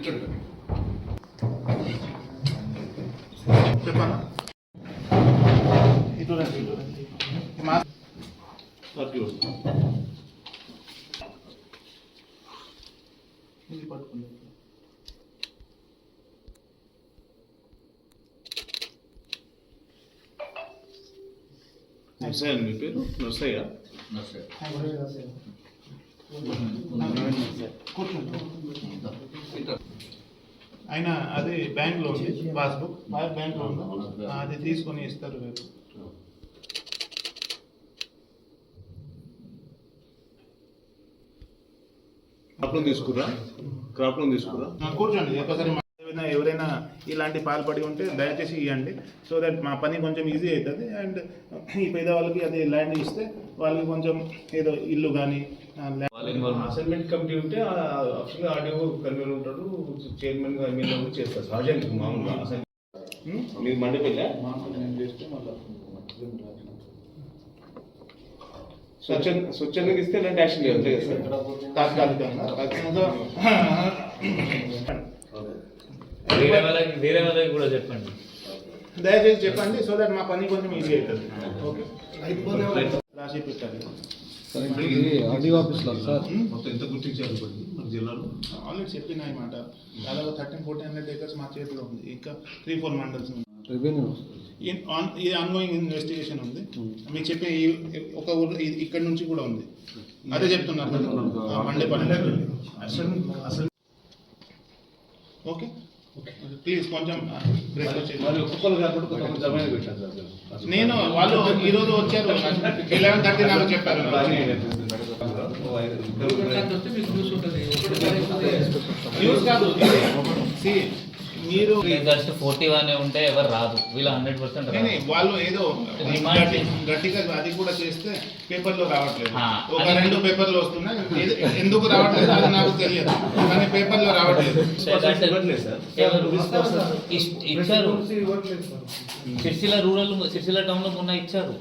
నిల్చుండు చెప్పాను నర్సయ్య మీ పేరు? నర్సయ్య? నర్సయ్య. కూర్చోండి. ఆయన అది బ్యాంక్లో ఉంది పాస్బుక్. బ్యాంక్లో ఉంది. అది తీసుకొని ఇస్తారు రేపు. క్రాప్ లోన్ తీసుకురా? క్రాప్ లోన్ తీసుకురా కూర్చోండి ఒకసారి ఏమైనా ఎవరైనా ఇలాంటి పాల్పడి ఉంటే దయచేసి ఇవ్వండి సో దట్ మా పని కొంచెం ఈజీ అవుతుంది అండ్ ఈ పేదవాళ్ళకి అది ల్యాండ్ ఇస్తే వాళ్ళకి కొంచెం ఏదో ఇల్లు కానీ అసైన్మెంట్ కమిటీ ఉంటే అసలు ఆడియో కన్వీనర్ ఉంటాడు. చైర్మన్గా ఎమ్మెల్యే చేస్తారు. సహజంగా మామూలుగా అసైన్ మీరు మండపల్లి స్వచ్ఛంద స్వచ్ఛందంగా ఇస్తే ఎలాంటి యాక్షన్ లేదు. తాత్కాలికంగా. వేరే వాళ్ళకి వేరే వాళ్ళకి కూడా చెప్పండి. దయచేసి చెప్పండి సో దట్ మా పని కొంచెం ఈజీ అవుతుంది. ఓకే రాసి ఆఫీస్లో సార్. మొత్తం ఎంత గుర్తించారు ఇప్పటికి మన జిల్లాలో? ఆల్రెడీ చెప్పిన ఈ మాట. దాదాపు థర్టీన్ ఫోర్టీన్ హండ్రెడ్ ఏకర్స్ మా చేతిలో ఉంది. ఇంకా త్రీ ఫోర్ మండల్స్ ఉంది రెవెన్యూ ఈ- ఆన్- ఇది ఆన్గోయింగ్ ఇన్వెస్టిగేషన్ ఉంది. మీకు చెప్పే ఈ ఒక ఊరు ఇక్కడ నుంచి కూడా ఉంది. అదే చెప్తున్నారు కదా. ఆ, మండే పని అసలు అసలు ఓకే. ప్లీజ్ కొంచెం బ్రేక్ మరి ఒక్కొక్కరు కాకుండా కొంతమంది జమైన పెట్టారు సార్ నేను వాళ్ళు ఈ రోజు వచ్చారు. ఎలెవెన్ థర్టీ నాకు చెప్పారు. న్యూస్ కాదు. మీరు జస్ట్ ఫోర్టీ వన్ ఉంటే ఎవరు రాదు. వీళ్ళు హండ్రెడ్ పర్సెంట్ వాళ్ళు ఏదో గట్టిగా అది కూడా చేస్తే పేపర్లో రావట్లేదు. ఆ, ఒక రెండు పేపర్లు వస్తున్నాయి ఎందుకు రావట్లేదు అది నాకు తెలియదు. కానీ పేపర్లో రావట్లేదు. ఇవ్వట్లేదు సార్ ఎవరు? ఇస్- ఇచ్చారు. సిరిసిల్ల రూరల్ సిరిసిల్ల టౌన్లో మొన్న ఇచ్చారు.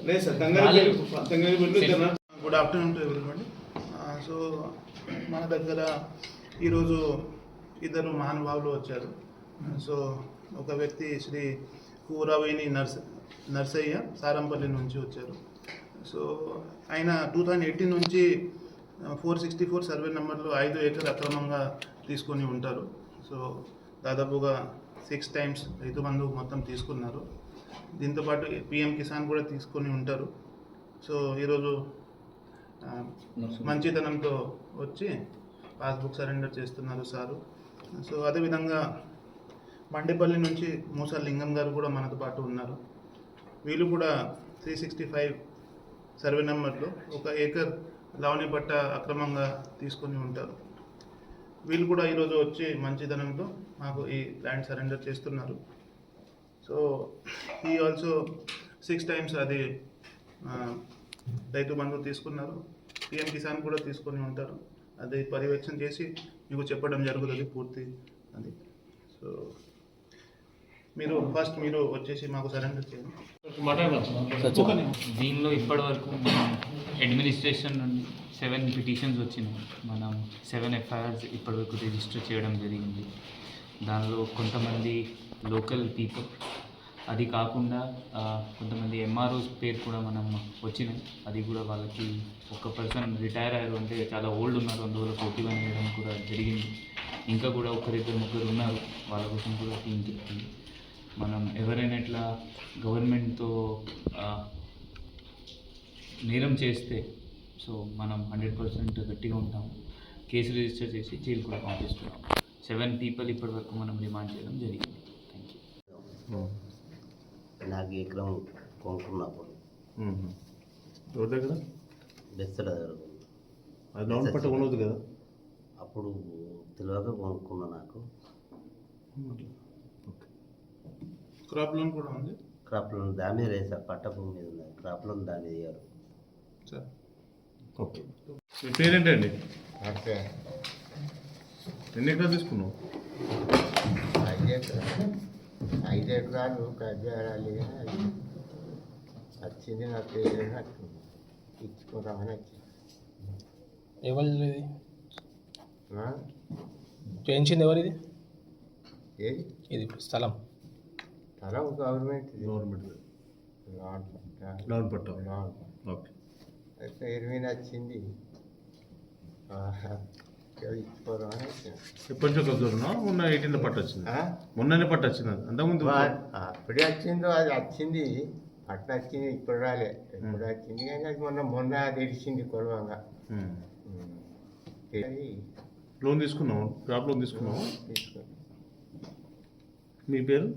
Good afternoon to everybody. So మన దగ్గర ఈరోజు ఇద్దరు మహానుభావులు వచ్చారు. సో ఒక వ్యక్తి శ్రీ కూరవేణి నర్స్ నర్సయ్య సారంపల్లి నుంచి వచ్చారు. సో ఆయన టూ థౌజండ్ ఎయిటీన్ నుంచి ఫోర్ సిక్స్టీ ఫోర్ సర్వే నెంబర్లో ఐదు ఏకర్ అక్రమంగా తీసుకొని ఉంటారు. సో దాదాపుగా సిక్స్ టైమ్స్ రైతు బంధు మొత్తం తీసుకున్నారు. దీంతోపాటు పిఎం కిసాన్ కూడా తీసుకొని ఉంటారు. సో ఈరోజు మంచితనంతో వచ్చి పాస్బుక్ సరెండర్ చేస్తున్నారు సారు. సో అదేవిధంగా మండిపల్లి నుంచి మూస లింగం గారు కూడా మనతో పాటు ఉన్నారు. వీళ్ళు కూడా త్రీ సిక్స్టీ ఫైవ్ సర్వే నెంబర్లో ఒక ఏకర్ లావణి పట్ట అక్రమంగా తీసుకొని ఉంటారు. వీళ్ళు కూడా ఈరోజు వచ్చి మంచితనంతో మాకు ఈ ల్యాండ్ సరెండర్ చేస్తున్నారు. సో ఈ ఆల్సో సిక్స్ టైమ్స్ అది రైతు బంధు తీసుకున్నారు. పిఎం కిసాన్ కూడా తీసుకొని ఉంటారు. అది పర్యవేక్షణ చేసి మీకు చెప్పడం జరుగుతుంది పూర్తి. అది. సో మీరు ఫస్ట్ మీరు వచ్చేసి మాకు సరెండర్ చేయండి. దీనిలో ఇప్పటి వరకు మనం అడ్మినిస్ట్రేషన్ నుండి సెవెన్ పిటిషన్స్ వచ్చినాయి. మనం సెవెన్ ఎఫ్ఐఆర్స్ ఇప్పటివరకు రిజిస్టర్ చేయడం జరిగింది. దానిలో కొంతమంది లోకల్ పీపుల్ అది కాకుండా కొంతమంది ఎంఆర్ఓస్ పేరు కూడా మనం వచ్చినాయి. అది కూడా వాళ్ళకి ఒక పర్సన్ రిటైర్ అయ్యారు అంటే చాలా ఓల్డ్ ఉన్నారు. అందువల్ల ఫోర్టీ వన్ వేయడం కూడా జరిగింది. ఇంకా కూడా ఒకరిద్దరు ముగ్గురు ఉన్నారు. వాళ్ళ కోసం కూడా టీం చెప్తుంది మనం ఎవరైనా ఇట్లా గవర్నమెంట్తో నేరం చేస్తే సో మనం హండ్రెడ్ పర్సెంట్ గట్టిగా ఉంటాం. కేసు రిజిస్టర్ చేసి జైలు కూడా పంపిస్తున్నాం. సెవెన్ పీపుల్ ఇప్పటి వరకు మనం రిమాండ్ చేయడం జరిగింది. థ్యాంక్ యూ నాకు ఎకరం కొనుక్కున్నప్పుడు. ఎవరి దగ్గర? అది పట్ట కదా? అప్పుడు తెలియక కొనుక్కున్నా నాకు. క్రాప్ లోన్ కూడా ఉంది? క్రాప్ లోన్ దాని మీద వేసా పట్ట భూమి మీద ఉన్నది. క్రాప్ లోన్ దాని మీద ఇయ్యారు సార్. ఓకే. మీ పేరేంటండి? ఎన్ని ఎకరాలు తీసుకున్నావు? ఐదు ఎకరాలు కజ్జారాలి వచ్చింది నా పేరు నాకు ఇచ్చుకుంటామని వచ్చింది. ఎవరిది? చేయించింది ఎవరిది? ఏది? ఇది స్థలం. స్థలం గవర్నమెంట్ గవర్నమెంట్ లాన్ లోన్ పట్టాం. లాన్ ఓకే అయితే ఎరువిన వచ్చింది ఇచ్చుకోవడం అని వచ్చిన. ఎప్పటి నుంచి కబ్జా మొన్న ఎయిటీన్ పట్ట వచ్చింది? మొన్ననే పట్ట వచ్చింది అంతకుముందు అప్పుడే వచ్చిందో అది వచ్చింది. పట్ల వచ్చింది ఇప్పుడు రాలే. ఇప్పుడు వచ్చింది కానీ అది మొన్న మొన్న తెలిసింది కొలవంగా. లోన్ తీసుకున్నావు? క్రాప్ లోన్ తీసుకున్నావు? తీసుకుని మీ పేరు?